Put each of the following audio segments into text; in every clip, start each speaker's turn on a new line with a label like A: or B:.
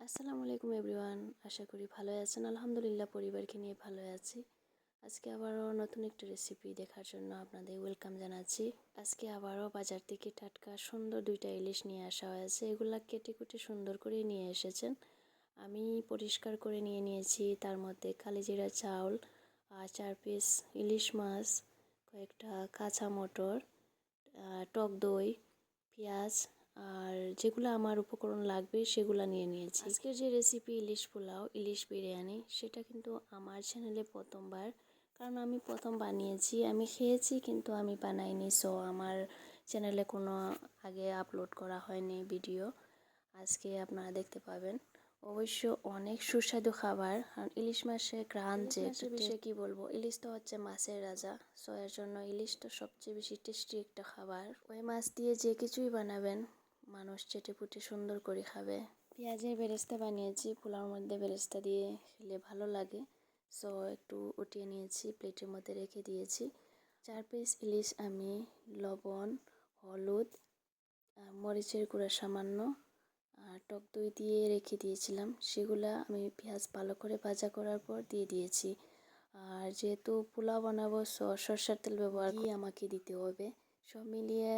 A: আসসালামু আলাইকুম এভরিওয়ান, আশা করি ভালো আছেন। আলহামদুলিল্লাহ, পরিবারকে নিয়ে ভালো আছি। আজকে আবারও নতুন একটা রেসিপি দেখার জন্য আপনাদের ওয়েলকাম জানাচ্ছি। আজকে আবারও বাজার থেকে টাটকা সুন্দর দুইটা ইলিশ নিয়ে আসা হয়েছে। এগুলা কেটে কুটে সুন্দর করে নিয়ে এসেছেন। আমি পরিষ্কার করে নিয়ে নিয়েছি। তার মধ্যে কালিজিরা চাউল চার পিস ইলিশ মাছ, কয়েকটা কাঁচা মটর টক দই, পেঁয়াজ আর যেগুলো আমার উপকরণ লাগবে সেগুলো নিয়ে নিয়েছি। আজকের যে রেসিপি ইলিশ পোলাও ইলিশ বিরিয়ানি সেটা কিন্তু আমার চ্যানেলে প্রথমবার। কারণ আমি প্রথম বানিয়েছি আমি খেয়েছি কিন্তু আমি বানাইনি সো আমার চ্যানেলে কোনো আগে আপলোড করা হয়নি ভিডিও আজকে আপনারা দেখতে পাবেন। অবশ্য অনেক সুস্বাদু খাবার। আর ইলিশ মাছের গ্রান যে বিষয়ে কি বলব? ইলিশ তো হচ্ছে মাছের রাজা। সো এর জন্য ইলিশ তো সবচেয়ে বেশি টেস্টি একটা খাবার। ওই মাছ দিয়ে যে কিছুই বানাবেন মানুষ চেটে পুটে সুন্দর করে খাবে। পেঁয়াজের বেরেস্তা বানিয়েছি পোলাওর মধ্যে বেরেস্তা দিয়ে খেলে ভালো লাগে। সো একটু উঠিয়ে নিয়েছি প্লেটের মধ্যে রেখে দিয়েছি। চার পিস ইলিশ আমি লবণ হলুদ মরিচের গুঁড়া সামান্য আর টক দই দিয়ে রেখে দিয়েছিলাম। সেগুলা আমি পেঁয়াজ ভালো করে ভাজা করার পর দিয়ে দিয়েছি। আর যেহেতু পোলাও বানাবো স- সরষের তেল ব্যবহার আমাকে দিতে হবে। সব মিলিয়ে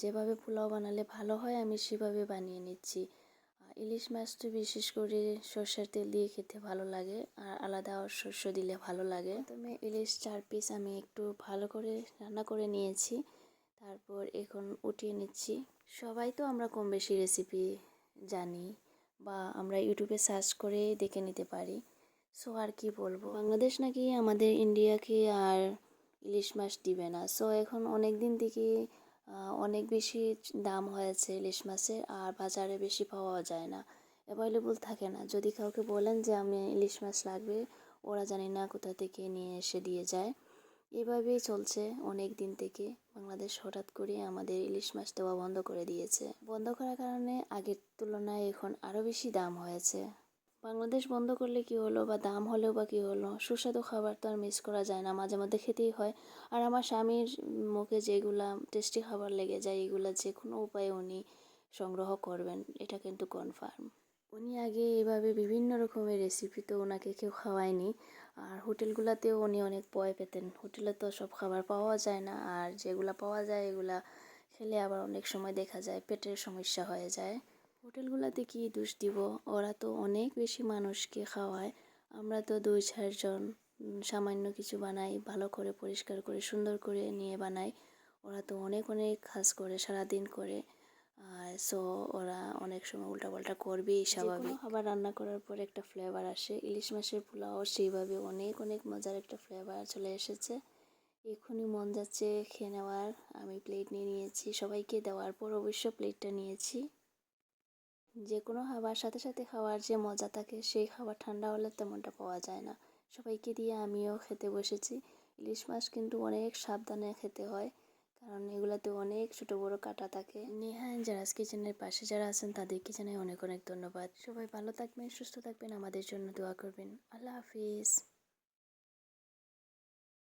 A: যেভাবে পোলাও বানালে ভালো হয়, আমি সেভাবে বানিয়ে নিচ্ছি। ইলিশ মাছ তো বিশেষ করে সরষের তেল দিয়ে খেতে ভালো লাগে, আর আলাদা শস্য দিলে ভালো লাগে। প্রথমে ইলিশ চার পিস আমি একটু ভালো করে রান্না করে নিয়েছি, তারপর এখন উঠিয়ে নিচ্ছি। সবাই তো আমরা কম বেশি রেসিপি জানি বা আমরা ইউটিউবে সার্চ করে দেখে নিতে পারি। সো আর কি বলব? বাংলাদেশ নাকি আমাদের ইন্ডিয়াকে আর ইলিশ মাছ দিবে না। সো এখন অনেক দিন থেকে অনেক বেশি দাম হয়েছে ইলিশ মাছের, আর বাজারে বেশি পাওয়া যায় না। অ্যাভেলেবল থাকে না। যদি কাউকে বলেন যে, আমি ইলিশ মাছ লাগবে ওরা জানি না কোথা থেকে নিয়ে এসে দিয়ে যায়। এভাবেই চলছে অনেক দিন থেকে। বাংলাদেশ হঠাৎ করে আমাদের ইলিশ মাছ দেওয়া বন্ধ করে দিয়েছে। বন্ধ করার কারণে আগের তুলনায় এখন আরও বেশি দাম হয়েছে। বাংলাদেশ বন্ধ করলে কি হলো বা দাম হলেও বা কি হলো? সুস্বাদু খাবার তো আর মিস করা যায় না, মাঝে মধ্যে খেতেই হয়। আর আমার স্বামীর মুখে যেগুলা টেস্টি খাবার লেগে যায়, এগুলা যে কোনো উপায়ে উনি সংগ্রহ করবেন, এটা কিন্তু কনফার্ম উনি আগে এভাবে বিভিন্ন রকমের রেসিপি তো ওনাকে কেউ খাওয়ায়নি। আর হোটেলগুলোতেও উনি অনেক পয় পেতেন। হোটেলে তো সব খাবার পাওয়া যায় না, আর যেগুলা পাওয়া যায় এগুলা খেলে আবার অনেক সময় দেখা যায়, পেটের সমস্যা হয়ে যায়। হোটেলগুলোতে কি দোষ দিব। ওরা তো অনেক বেশি মানুষকে খাওয়ায়। আমরা তো দুই চারজন সামান্য কিছু বানাই ভালো করে পরিষ্কার করে সুন্দর করে নিয়ে বানাই। ওরা তো অনেক অনেক কাজ করে সারাদিন করে। আর সো ওরা অনেক সময় উল্টাপাল্টা করবেই স্বাভাবিক। খাবার রান্না করার পর একটা ফ্লেভার আসে। ইলিশ মাছের পোলাও সেইভাবে অনেক অনেক মজার একটা ফ্লেভার চলে এসেছে। এক্ষুনি মন যাচ্ছে খেয়ে নেওয়ার। আমি প্লেট নিয়ে নিয়েছি। সবাইকে দেওয়ার পর অবশ্য প্লেটটা নিয়েছি। যে কোনো খাবার সাথে সাথে খাওয়ার যে মজা থাকে, সেই খাবার ঠান্ডা হলে তেমনটা পাওয়া যায় না। সবাইকে দিয়ে আমিও খেতে বসেছি। ইলিশ মাছ কিন্তু অনেক সাবধানে খেতে হয়, কারণ এগুলোতে অনেক ছোট বড় কাটা থাকে। নেহা জারাজ কিচেনের পাশে যারা আছেন তাদেরকে জানাই অনেক অনেক ধন্যবাদ। সবাই ভালো থাকবেন, সুস্থ থাকবেন, আমাদের জন্য দোয়া করবেন। আল্লাহ হাফিজ।